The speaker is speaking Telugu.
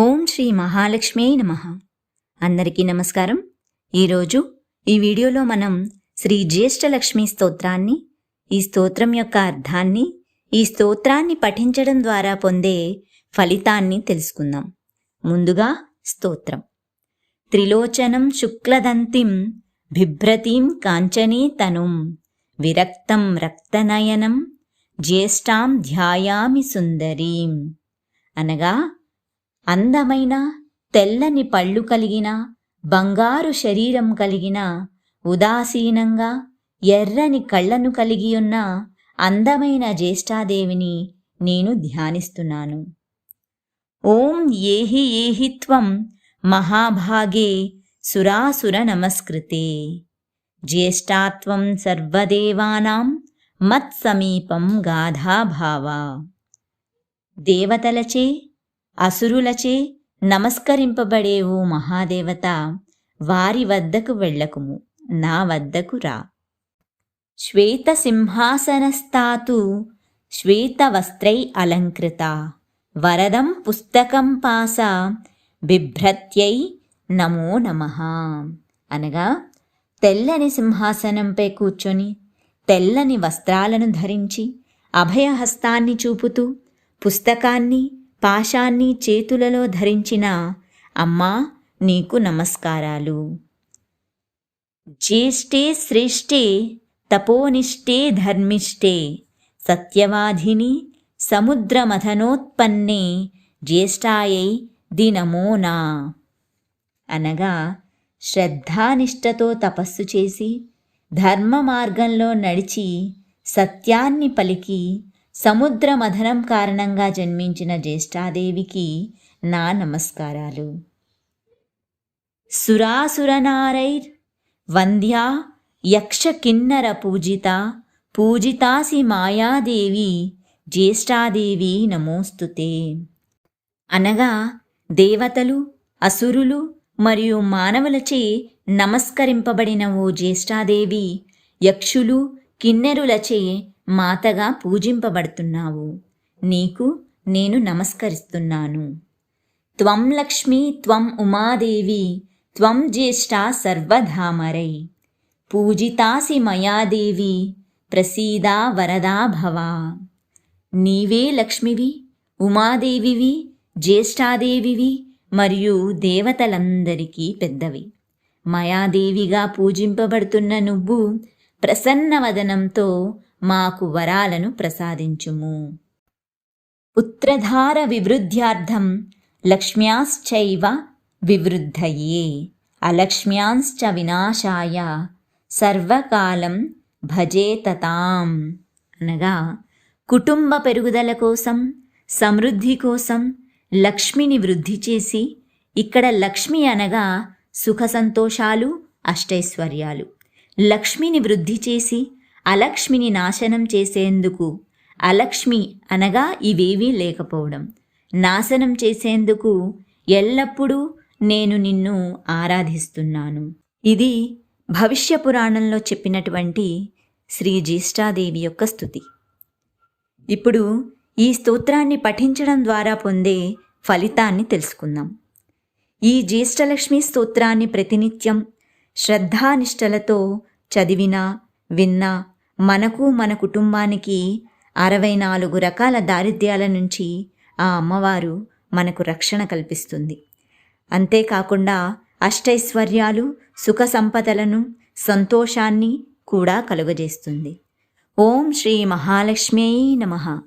ఓం శ్రీ మహాలక్ష్మి నమ. అందరికీ నమస్కారం. ఈరోజు ఈ వీడియోలో మనం శ్రీ జ్యేష్ఠలక్ష్మి స్తోత్రాన్ని ఈ స్తోత్రం యొక్క అర్థాన్ని ఈ స్తోత్రాన్ని పఠించడం ద్వారా పొందే ఫలితాన్ని తెలుసుకుందాం. ముందుగా స్తోత్రం. త్రిలోచనం శుక్లదంతిం బిభ్రతీం కాంచనీ తనుం విరక్తం రక్తనయనం జ్యేష్ఠాం ధ్యాయామి సుందరీం అనగా అందమైన తెల్లని పళ్ళు కలిగిన బంగారు శరీరం కలిగిన ఉదాసీనంగా ఎర్రని కళ్ళను కలిగియున్న అందమైన జ్యేష్ఠాదేవిని నేను ధ్యానిస్తున్నాను. ఓం ఏహి ఏహి త్వం మహాభాగే సురాసుర నమస్కృతే. జ్యేష్ఠాత్వం సర్వదేవానాం మత్సమీపం గాధాభావా. దేవతలచే అసురులచే నమస్కరింపబడే ఓ మహాదేవత వారి వద్దకు వెళ్ళకుము నా వద్దకు రా. శ్వేతసింహాసనస్థాతు శ్వేతవస్త్రై అలంకృత వరదం పుస్తకం పాస బిభ్రత్యై నమో నమ. అనగా తెల్లని సింహాసనంపై కూర్చొని తెల్లని వస్త్రాలను ధరించి అభయహస్తాన్ని చూపుతూ పుస్తకాన్ని పాశాన్ని చేతులలో ధరించిన అమ్మా నీకు నమస్కారాలు. జ్యేష్ఠే శ్రేష్ఠే తపోనిష్ఠే ధర్మిష్ఠే సత్యవాధిని సముద్రమథనోత్పన్నే జ్యేష్ఠాయై దినమోనా అనగా శ్రద్ధానిష్టతో తపస్సు చేసి ధర్మ మార్గంలో నడిచి సత్యాన్ని పలికి సముద్ర మథనం కారణంగా జన్మించిన జ్యేష్ఠాదేవికి నా నమస్కారాలు. సురాసురనారైర్ వంద్యా యక్ష కిన్నర పూజిత పూజితాసి మాయాదేవి జ్యేష్ఠాదేవి నమోస్తుతే. అనగా దేవతలు అసురులు మరియు మానవులచే నమస్కరింపబడిన ఓ జ్యేష్ఠాదేవి యక్షులు కిన్నెరులచే మాతగా పూజింపబడుతున్నావు. నీకు నేను నమస్కరిస్తున్నాను. త్వం లక్ష్మీ త్వం ఉమాదేవి త్వం జ్యేష్ఠా సర్వధామరై. పూజితాసి మయాదేవి ప్రసీదా వరదా భవా. నీవే లక్ష్మివి ఉమాదేవివి జ్యేష్ఠాదేవివి మరియు దేవతలందరికీ పెద్దవి. మయాదేవిగా పూజింపబడుతున్న నువ్వు ప్రసన్నవదనంతో మాకు వరాలను ప్రసాదించుము. పుత్రధార వివృద్ధ్యార్థం లక్ష్మ్యాశ్చైవ వివృద్ధయే. అలక్ష్మ్యాంశ్చ వినాశాయ సర్వకాలం భజేతతాం అనగా కుటుంబ పెరుగుదల కోసం సమృద్ధి కోసం లక్ష్మిని వృద్ధి చేసి ఇక్కడ లక్ష్మి అనగా సుఖ సంతోషాలు అష్టైశ్వర్యాలు. లక్ష్మిని వృద్ధి చేసి అలక్ష్మిని నాశనం చేసేందుకు. అలక్ష్మి అనగా ఇవేవీ లేకపోవడం. నాశనం చేసేందుకు ఎల్లప్పుడూ నేను నిన్ను ఆరాధిస్తున్నాను. ఇది భవిష్య పురాణంలో చెప్పినటువంటి శ్రీ జ్యేష్ఠాదేవి యొక్క స్థుతి. ఇప్పుడు ఈ స్తోత్రాన్ని పఠించడం ద్వారా పొందే ఫలితాన్ని తెలుసుకుందాం. ఈ జ్యేష్ఠలక్ష్మి స్తోత్రాన్ని ప్రతినిత్యం శ్రద్ధానిష్టలతో చదివినా విన్నా మనకు మన కుటుంబానికి అరవై నాలుగు రకాల దారిద్ర్యాల నుంచి ఆ అమ్మవారు మనకు రక్షణ కల్పిస్తుంది. అంతేకాకుండా అష్టైశ్వర్యాలు సుఖ సంపదలను సంతోషాన్ని కూడా కలుగజేస్తుంది. ఓం శ్రీ మహాలక్ష్మ్యై నమ.